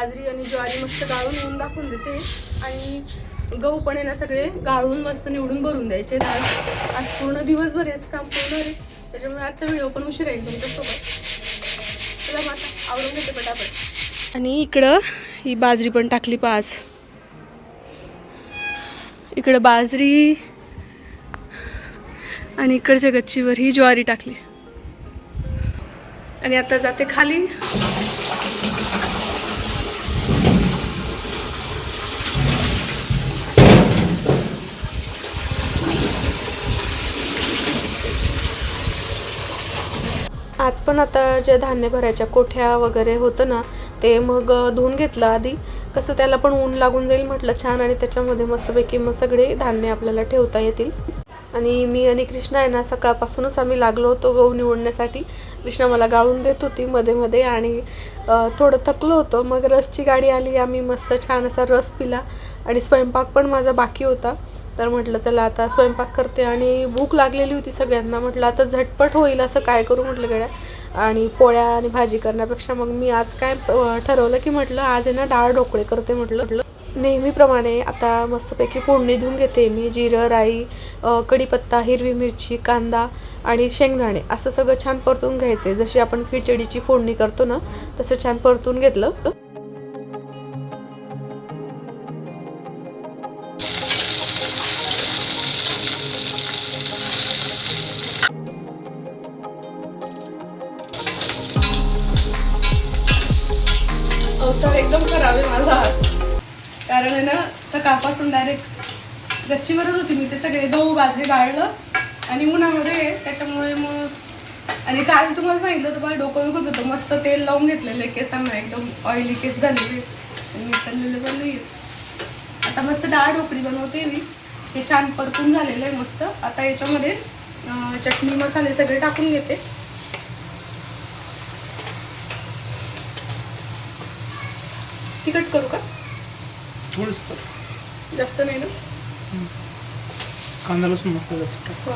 बाजरी आणि ज्वारी मस्त गाळून ऊन दाखवून देते. आणि गहू पण आहे ना सगळे गाळून मस्त निवडून भरून द्यायचे आज. आज पूर्ण दिवसभर हेच काम पूर्ण आहे. त्याच्यामुळे आजचा व्हिडिओ पण उशीर येईल तुमच्यासोबत. चला माझा आता आवरून घेते पटापट. आणि इकडं ही बाजरी पण टाकली पाच इकडं बाजरी आणि इकडच्या गच्चीवर ही ज्वारी टाकली. आणि आता जाते खाली. आज पण आता जे धान्य भरायच्या कोठ्या वगैरे होतं ना ते मग धुवून घेतलं आधी. कसं त्याला पण ऊन लागून जाईल म्हटलं छान आणि त्याच्यामध्ये मस्तपैकी मग सगळे धान्य आपल्याला ठेवता येतील. आणि मी आणि कृष्णा आहे ना सकाळपासूनच आम्ही लागलो होतो गहू निवडण्यासाठी. कृष्णा मला गाळून देत होती मध्ये मध्ये आणि थोडं थकलो होतो. मग रसची गाडी आली आम्ही मस्त छान असा रस पिला आणि स्वयंपाक पण माझा बाकी होता. तर म्हटलं चला आता स्वयंपाक करते. आणि भूक लागलेली होती सगळ्यांना. म्हटलं आता झटपट होईल असं काय करू? म्हटलं गड्या. आणि पोळ्या आणि भाजी करण्यापेक्षा मग मी आज काय ठरवलं की म्हटलं आज आहे ना डाळ ढोकळे करते. म्हटलं म्हटलं नेहमीप्रमाणे आता मस्तपैकी फोडणी देऊन घेते मी. जिरं राई कढीपत्ता हिरवी मिरची कांदा आणि शेंगदाणे. असं सगळं छान परतून घ्यायचे. जशी आपण खिचडीची फोडणी करतो ना तसं छान परतून घेतलं. बाजरी गाळलं आणि उन्हामध्ये त्याच्यामुळे मग आणि काल तुम्हाला सांगितलं होतं मला डोकं दुखत होतं. मस्त तेल लावून घेतलेलं आहे केसांना एकदम ऑइली केस झालेले. आणि चाललेले पण नाही आता मस्त डाळ ढोकळी बनवते मी. ते छान परतून झालेलं आहे मस्त. आता याच्यामध्ये चटणी मसाले सगळे टाकून घेते. तिखट करू का? जास्त नाही ना? कांदा लसूण जास्त हो.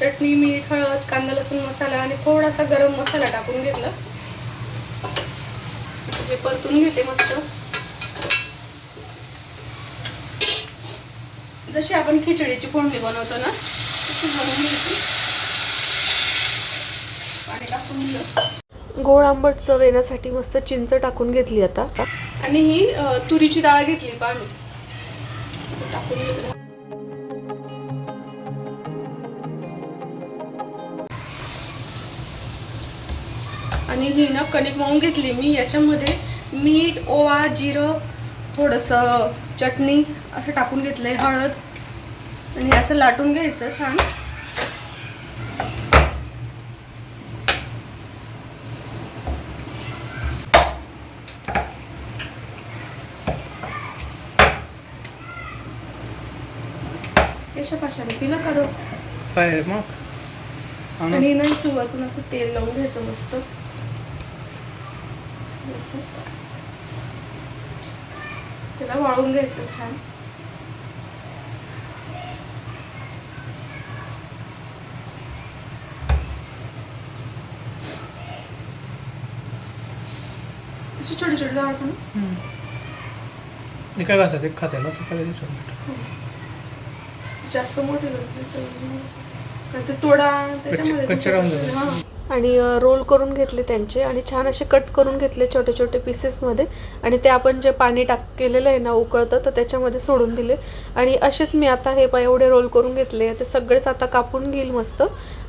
चटणी मीठ हळद कांदा लसूण मसाला आणि थोडासा गरम मसाला टाकून घेतला. हे परतून घेते मस्त. जशी आपण खिचडीची फोडणी बनवतो ना तशी बनवून घ्यायची पाणी टाकून दिलं. गोड आंबट चव येण्यासाठी मस्त चिंच टाकून घेतली आता. आणि ही तुरीची डाळ घेतली पाणी टाकून घेतली आणि ही ना कणिक मळून घेतली मी. याच्यामध्ये मीठ ओवा जिरं थोडंसं चटणी असं टाकून घेतलंय हळद. आणि असं लाटून घ्यायचं छान. कशा पाशाने पिला का रस? काय आहे मग. आणू? आणि नाही तू वरतून असं तेल लावून घ्यायचं मस्त. असं. त्याला वाळून घ्यायचं छान. अशी छोटी छोटी जाळतो ना. हे काय कसं ते खात्याला असं काय दिवसात जास्त मोठे कारण ते तोडा त्याच्यामध्ये आणि रोल करून घेतले त्यांचे आणि छान असे कट करून घेतले छोटे छोटे पीसेसमध्ये आणि ते आपण जे पाणी टाक केलेलं आहे ना उकळतं तर त्याच्यामध्ये सोडून दिले. आणि असेच मी आता हे पाय एवढे रोल करून घेतले ते सगळेच आता कापून घेईल मस्त.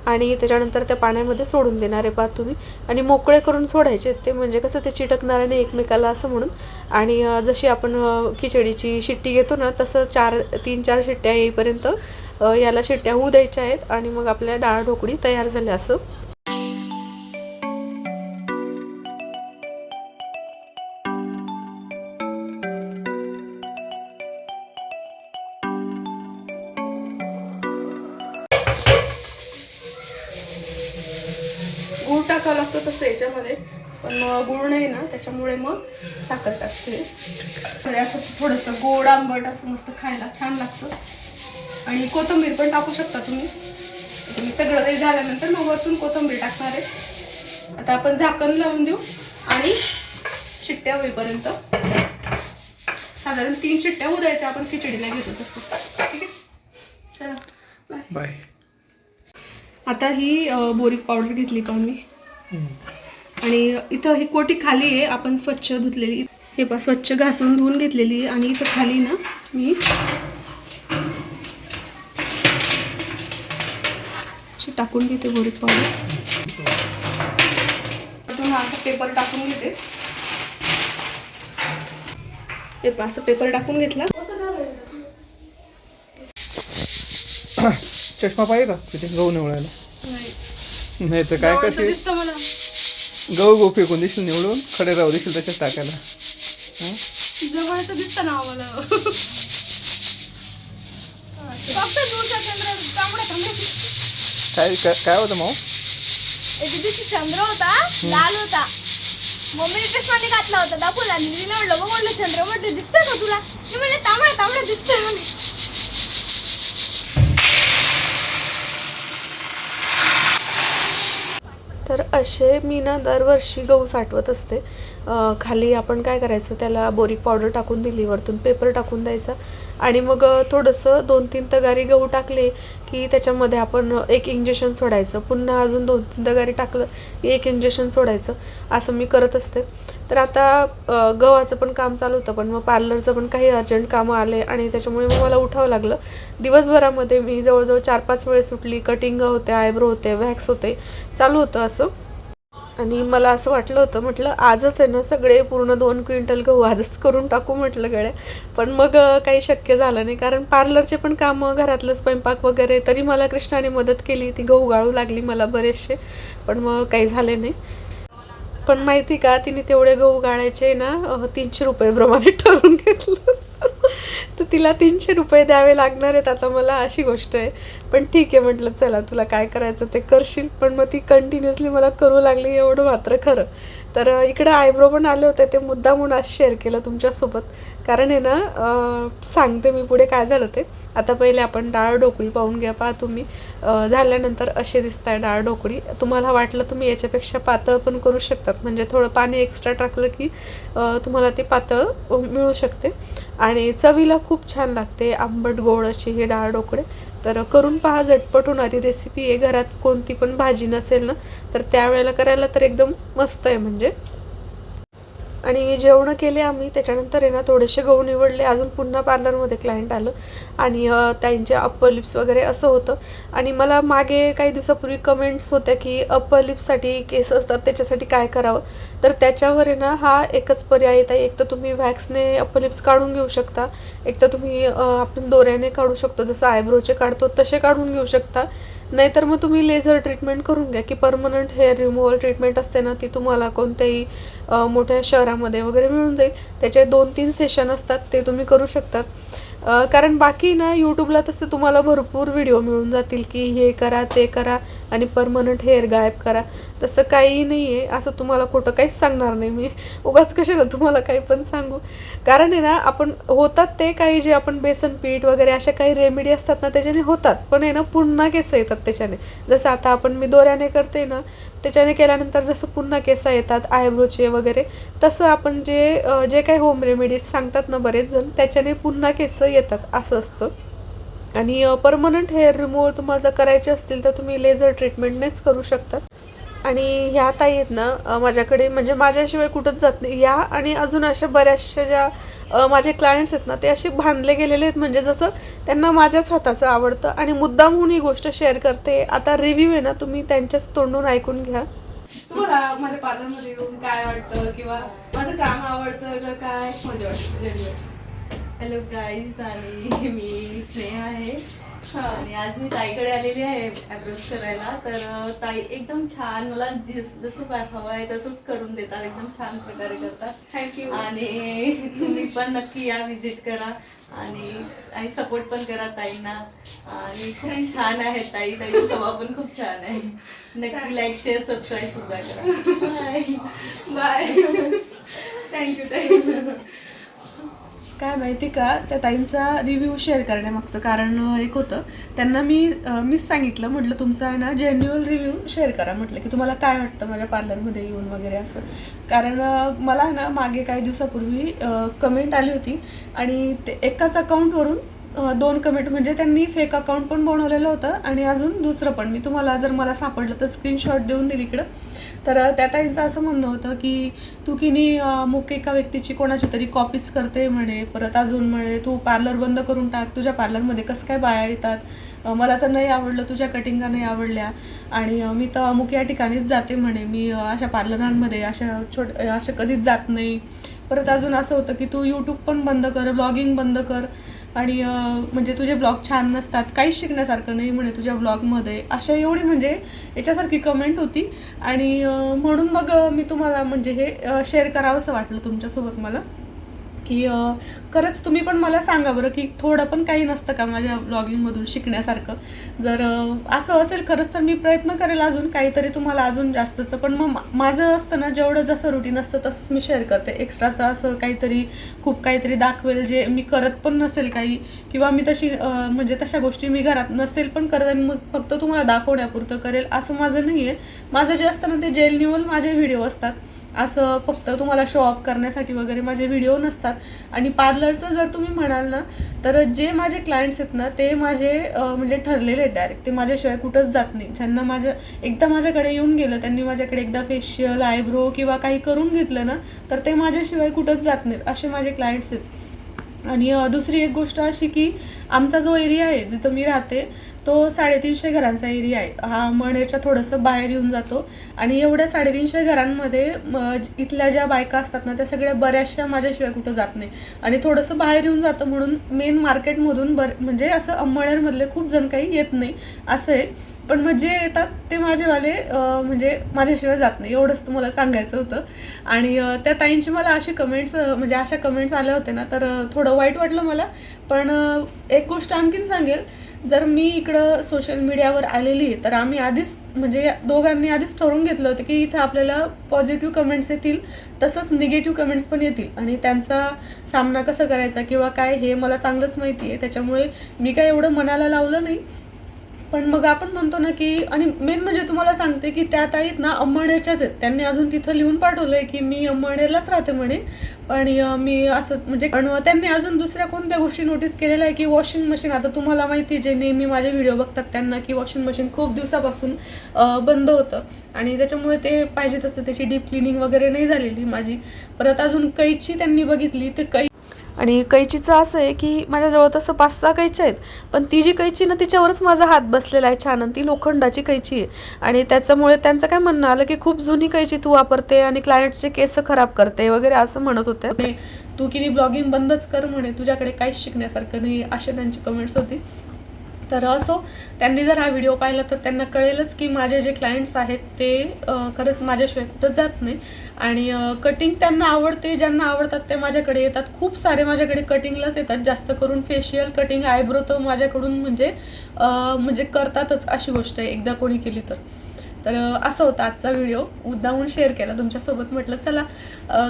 आणि त्याच्यानंतर त्या पाण्यामध्ये सोडून देणार आहे पा तुम्ही. आणि मोकळे करून सोडायचे ते. म्हणजे कसं ते चिटकणार नाही एकमेकाला असं म्हणून. आणि जशी आपण खिचडीची शिट्टी घेतो ना तसं चार तीन चार शिट्ट्या येईपर्यंत याला शिट्ट्या होऊ द्यायच्या आहेत. आणि मग आपल्या डाळ ढोकळी तयार झाल्या असं. लागतो तसं याच्यामध्ये. पण गूळ नाही ना त्याच्यामुळे मग साखर टाकते. म्हणजे असं थोडंसं गोड आंबट असं मस्त खायला छान लागतं. आणि कोथिंबीर पण टाकू शकता तुम्ही. तुम्ही सगळं काही झाल्यानंतर मग वरतून कोथिंबीर टाकणार आहे. आता आपण झाकण लावून देऊ. आणि शिट्ट्या होईपर्यंत. साधारण तीन शिट्ट्या होऊ द्यायच्या आपण खिचडीला घेतो तसं. ठीक आहे? चला बाय आता ही बोरीक पावडर घेतली का मी? आणि इथं ही कोटी खाली आहे आपण स्वच्छ धुतलेली. हे पा स्वच्छ घासून धुवून घेतलेली आणि इथं खाली ना मी टाकून घेते बोरीक पाहून अजून हा असा पेपर टाकून घेते. हे असं पेपर टाकून घेतला. चष्मा पाहिजे का? तिथे गहू निवळायला? नाही तर काय जवळचं कसे दिसतं मला. गहू गहू फेकून दिसतील निवडून? खडे राहू दिसतील तसेच टाकायला. जवळचं दिसतं ना मला फक्त दूरचा चंद्र तांबडा तांबडा काय काय काय होतं माऊ? एक दिवशी चंद्र होता लाल होता. मम्मीने चष्माने घातला होता दाखवला मी बघ म्हटलं चंद्र म्हटलं दिसतोय का तुला? मी म्हणले तांबडा तांबडा दिसतोय म्हणे. तर असे मी ना दरवर्षी गहू साठवत असते. खाली आपण काय करायचं? त्याला बोरिक पावडर टाकून दिली वरतून पेपर टाकून द्यायचा. आणि मग थोडंसं दोन तीन तगारी गहू टाकले की त्याच्यामध्ये आपण एक इंजेक्शन सोडायचं. पुन्हा अजून दोन तीन तगारी टाकलं की एक इंजेक्शन सोडायचं. असं मी करत असते. तर आता गव्हाचं पण काम चालू होतं पण मग पार्लरचं पण काही अर्जंट कामं आले आणि त्याच्यामुळे मग मला उठावं लागलं. दिवसभरामध्ये मी जवळजवळ चार पाच वेळेस उठली. कटिंग होते आयब्रो होते वॅक्स होते. चालू होतं असं. आणि मला असं वाटलं होतं म्हटलं आजच आहे ना सगळे पूर्ण दोन क्विंटल गहू आजच करून टाकू म्हटलं गड्या. पण मग काही शक्य झालं नाही. कारण पार्लरचे पण कामं घरातलं स्वयंपाक वगैरे तरी मला कृष्णाने मदत केली. ती गहू गाळू लागली मला बरेचसे पण मग काही झाले नाही. पण माहिती का तिने तेवढे गहू गाळायचे ना तीनशे रुपये प्रमाणे ठरवून घेतलं. तर तिला तीनशे रुपये द्यावे लागणार आहेत आता मला अशी गोष्ट आहे. पण ठीक आहे म्हटलं चला तुला काय करायचं ते करशील पण मग ती कंटिन्युअसली मला करू लागली एवढं मात्र खरं. तर इकडं आयब्रो पण आले होते ते मुद्दामून आज शेअर केलं तुमच्यासोबत. कारण आहे ना सांगते मी पुढे काय झालं ते. आता पहिले आपण डाळ ढोकळी पाहून घ्या. पहा तुम्ही. झाल्यानंतर असे दिसत आहे डाळ ढोकळी. तुम्हाला वाटलं तुम्ही याच्यापेक्षा पातळ पण करू शकतात. म्हणजे थोडं पाणी एक्स्ट्रा टाकलं की तुम्हाला ती पातळ मिळू शकते. आणि चवीला खूप छान लागते. आंबट गोड अशी हे डाळ ढोकळे. तर करून पहा झटपट होणारी रेसिपी आहे घरात कोणती पण भाजी नसेल ना तर त्यावेळेला करायला तर एकदम मस्त आहे म्हणजे. आणि जेवणं केले आम्ही. त्याच्यानंतर आहे ना थोडेसे गहू निवडले. अजून पुन्हा पार्लरमध्ये क्लायंट आलं. आणि त्यांचे अप्पर लिप्स वगैरे असं होतं. आणि मला मागे काही दिवसापूर्वी कमेंट्स होत्या की अप्पर लिप्ससाठी केस असतात त्याच्यासाठी काय करावं? तर त्याच्यावर आहे ना हा एकच पर्याय येत आहे एक तर तुम्ही वॅक्सने अप्पर लिप्स काढून घेऊ शकता. एक तर तुम्ही आपण दोऱ्याने काढू शकतो. जसं आयब्रोचे काढतो तसे काढून घेऊ शकता. नाहीतर मग तुम्ही लेझर ट्रीटमेंट करून घ्या की परमनंट हेअर रिमूव्हल ट्रीटमेंट असते ना ती तुम्हाला कोणत्याही मोठ्या शहरामध्ये वगैरे मिळून जाईल. त्याचे दोन तीन सेशन असतात ते तुम्ही करू शकतात. कारण बाकी ना यूट्यूबला तसं तुम्हाला भरपूर व्हिडिओ मिळून जातील की हे करा ते करा आणि परमनंट हेअर गायब करा. तसं काही नाही आहे असं तुम्हाला खोटं काहीच सांगणार नाही मी. उगाच कशाला तुम्हाला काही पण सांगू. कारण आहे ना आपण होतात ते काही जे आपण बेसन पीठ वगैरे अशा काही रेमेडी असतात ना त्याच्याने होतात. पण आहे ना पुन्हा केस येतात त्याच्याने. जसं आता आपण मी दोऱ्याने करते ना त्याच्याने केल्यानंतर जसं पुन्हा केस येतात आयब्रोचे वगैरे तसं आपण जे जे काही होम रेमेडीज सांगतात ना बरेच जण त्याच्याने पुन्हा केस येतात असं असतं. आणि परमनंट हेअर रिमूव्हल तुम्हाला जर करायचे असतील तर तुम्ही लेझर ट्रीटमेंटनेच करू शकतात आणि ह्या ताई आहेत ना माझ्याकडे म्हणजे माझ्याशिवाय कुठंच जात नाही. या आणि अजून अशा बऱ्याचशा ज्या माझे क्लायंट्स आहेत ना ते असे बांधले गेलेले आहेत. म्हणजे जसं त्यांना माझ्याच हाताचं आवडतं. आणि मुद्दामहून ही गोष्ट शेअर करते. आता रिव्ह्यू आहे ना तुम्ही त्यांच्याच तोंडून ऐकून घ्या. तुम्हाला माझ्या पार्लरमध्ये येऊन काय वाटतं? किंवा माझं काम आवडतं का काय? मजा वाटतं. हॅलो गाईज आणि मी स्नेहा आहे. आणि आज मी ताईकडे आलेली आहे ॲप्रोच करायला. तर ताई एकदम छान मला जिस हवं आहे तसंच करून देतात एकदम छान प्रकारे करतात. थँक्यू आणि तुम्ही पण नक्की या विजिट करा. आणि आणि सपोर्ट पण करा ताईंना. आणि खूप छान आहे ताई ताईचा स्वभाव पण खूप छान आहे. नक्की लाईक शेअर सबस्क्राईब सुद्धा करा. बाय बाय थँक्यू थँक्यू काय माहिती का त्या ताईंचा रिव्ह्यू शेअर करण्यामागचं कारण एक होतं. त्यांना मी मीच सांगितलं. म्हटलं तुमचा आहे ना जेन्युअल रिव्ह्यू शेअर करा. म्हटलं की तुम्हाला काय वाटतं माझ्या पार्लरमध्ये येऊन वगैरे असं? कारण मला ना मागे काही दिवसापूर्वी कमेंट आली होती. आणि ते एकाच अकाउंटवरून दोन कमेंट म्हणजे त्यांनी फेक अकाउंट पण बनवलेलं होतं. आणि अजून दुसरं पण. मी तुम्हाला जर मला सापडलं तर स्क्रीनशॉट देऊन दिली इकडं. तर त्या ताईंचं असं म्हणणं होतं की तू की नी एका व्यक्तीची कोणाची तरी कॉपीच करते म्हणे परत अजून म्हणे तू पार्लर बंद करून टाक तुझ्या पार्लरमध्ये कसं काय बाया येतात? मला तर नाही आवडलं तुझ्या कटिंगा नाही आवडल्या. आणि मी तर अमुक या ठिकाणीच जाते म्हणे मी अशा पार्लरांमध्ये अशा छोट अशा कधीच जात नाही. परत अजून असं होतं की तू यूट्यूब पण बंद कर ब्लॉगिंग बंद कर. आणि म्हणजे तुझे ब्लॉग छान नसतात काहीच शिकण्यासारखं नाही म्हणे तुझ्या ब्लॉगमध्ये अशा एवढी म्हणजे याच्यासारखी कमेंट होती. आणि म्हणून मग मी तुम्हाला म्हणजे हे शेअर करावंसं वाटलं तुमच्यासोबत मला. की खरंच तुम्ही पण मला सांगा बरं की थोडं पण काही नसतं का माझ्या ब्लॉगिंगमधून शिकण्यासारखं? जर असं असेल खरंच तर मी प्रयत्न करेल अजून काहीतरी तुम्हाला अजून जास्तचं. पण मग माझं असतं ना जेवढं जसं रुटीन असतं तसंच मी शेअर करते. एक्स्ट्राचं असं काहीतरी खूप काहीतरी दाखवेल जे मी करत पण नसेल काही. किंवा मी तशी म्हणजे तशा गोष्टी मी घरात नसेल पण करत आणि मग फक्त तुम्हाला दाखवण्यापुरतं करेल असं माझं नाही आहे माझं जे असतं ना ते जेन्युअल माझे व्हिडिओ असतात. असं फक्त तुम्हाला शो ऑफ करण्यासाठी वगैरे माझे व्हिडिओ नसतात. आणि पार्लरचं जर तुम्ही म्हणाल ना तर जे माझे क्लायंट्स आहेत ना ते माझे म्हणजे ठरलेले आहेत डायरेक्ट ते माझ्याशिवाय कुठंच जात नाही. ज्यांना माझ्या एकदा माझ्याकडे येऊन गेलं त्यांनी माझ्याकडे एकदा फेशियल आयब्रो किंवा काही करून घेतलं ना तर ते माझ्याशिवाय कुठंच जात नाहीत. असे माझे क्लायंट्स आहेत. आणि दुसरी एक गोष्ट अशी की आमचा जो एरिया आहे जिथं मी राहते तो साडेतीनशे घरांचा एरिया आहे. हा मणेरच्या थोडंसं बाहेर येऊन जातो आणि एवढ्या साडेतीनशे घरांमध्ये इथल्या ज्या बायका असतात ना त्या सगळ्या बऱ्याचशा माझ्याशिवाय कुठं जात नाही. आणि थोडंसं बाहेर येऊन जातं म्हणून मेन मार्केटमधून बर म्हणजे असं मणेरमधले खूप जण काही येत नाही असं आहे. पण मग जे येतात. ते माझेवाले म्हणजे माझ्याशिवाय जात नाही. एवढंच तुम्हाला सांगायचं होतं. आणि त्या ताईंची मला अशी कमेंट्स म्हणजे अशा कमेंट्स आल्या होत्या ना तर थोडं वाईट वाटलं मला. पण एक गोष्ट आणखीन सांगेल. जर मी इकडं सोशल मीडियावर आलेली आहे तर आम्ही आधीच म्हणजे दोघांनी आधीच ठरवून घेतलं होतं की इथं आपल्याला पॉझिटिव्ह कमेंट्स येतील तसंच निगेटिव्ह कमेंट्स पण येतील. आणि त्यांचा सामना कसा करायचा किंवा काय हे मला चांगलंच माहिती आहे. त्याच्यामुळे मी काय एवढं मनाला लावलं नाही. पण मग आपण म्हणतो ना की आणि मेन म्हणजे तुम्हाला सांगते की त्या ताईत ना अंमळनेरच्याच आहेत. त्यांनी अजून तिथं लिहून पाठवलंय की मी अंमळनेरलाच राहते म्हणे. आणि मी असं म्हणजे त्यांनी अजून दुसऱ्या कोणत्या गोष्टी नोटीस केलेल्या आहे की वॉशिंग मशीन आता तुम्हाला माहिती आहे, जे नेहमी माझे व्हिडिओ बघतात त्यांना की वॉशिंग मशीन खूप दिवसापासून बंद होतं. आणि त्याच्यामुळे ते पाहिजे तसं त्याची डीप क्लिनिंग वगैरे नाही झालेली माझी. परत अजून कैची त्यांनी बघितली ते कै आणि कैचीचं असं आहे की माझ्याजवळ तसं पाच सहा कैची आहेत पण ती जी कैची ना तिच्यावरच माझा हात बसलेला आहे छान आणि ती लोखंडाची कैची आहे. आणि त्याच्यामुळे त्यांचं काय म्हणणं आलं की खूप जुनी कैची तू वापरते आणि क्लायंटचे केस खराब करते वगैरे असं म्हणत होते. तू की ब्लॉगिंग बंदच कर म्हणे तुझ्याकडे काहीच शिकण्यासारखं नाही असे त्यांची कमेंट्स होती. तर असो त्यांनी जर हा व्हिडिओ पाहिला तर त्यांना कळेलच की माझे जे क्लायंट्स आहेत ते खरंच माझ्याशिवाय कुठं जात नाही. आणि कटिंग त्यांना आवडते ज्यांना आवडतात ते माझ्याकडे येतात. खूप सारे माझ्याकडे कटिंगलाच येतात. जास्त करून फेशियल कटिंग आयब्रो तर माझ्याकडून म्हणजे म्हणजे करतातच अशी गोष्ट आहे. एकदा कोणी केली तर. तर असं होतं आजचा व्हिडिओ मुद्दामून शेअर केला. तुमच्यासोबत म्हटलं चला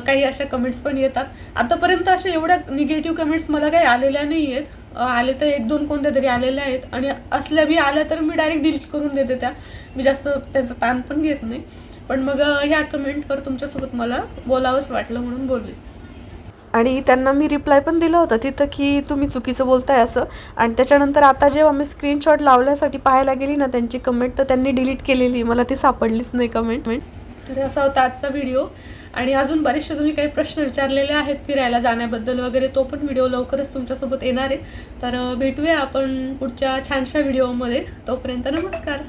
काही अशा कमेंट्स पण येतात. आतापर्यंत अशा एवढ्या निगेटिव्ह कमेंट्स मला काही आलेल्या नाही आहेत आले तर एक दोन कोणत्या तरी आलेल्या आहेत. आणि असल्या बी आल्या तर मी डायरेक्ट डिलीट करून देते त्या. मी जास्त त्याचा ताण पण घेत नाही. पण मग ह्या कमेंटवर तुमच्यासोबत मला बोलावंच वाटलं म्हणून बोलले. आणि त्यांना मी रिप्लाय पण दिला होता तिथं की तुम्ही चुकीचं बोलताय असं. आणि त्याच्यानंतर आता जेव्हा मी स्क्रीनशॉट लावण्यासाठी पाहायला गेली ना त्यांची कमेंट तर त्यांनी डिलीट केलेली. मला ती सापडलीच नाही कमेंट तर असा होता आजचा व्हिडिओ आणि अजून बरेचसे तुम्ही काही प्रश्न विचारलेले आहेत फिरायला जाण्याबद्दल वगैरे तो पण व्हिडिओ लवकरच तुमच्यासोबत येणार आहे. तर भेटूया आपण पुढच्या छानशा व्हिडिओमध्ये तोपर्यंत नमस्कार.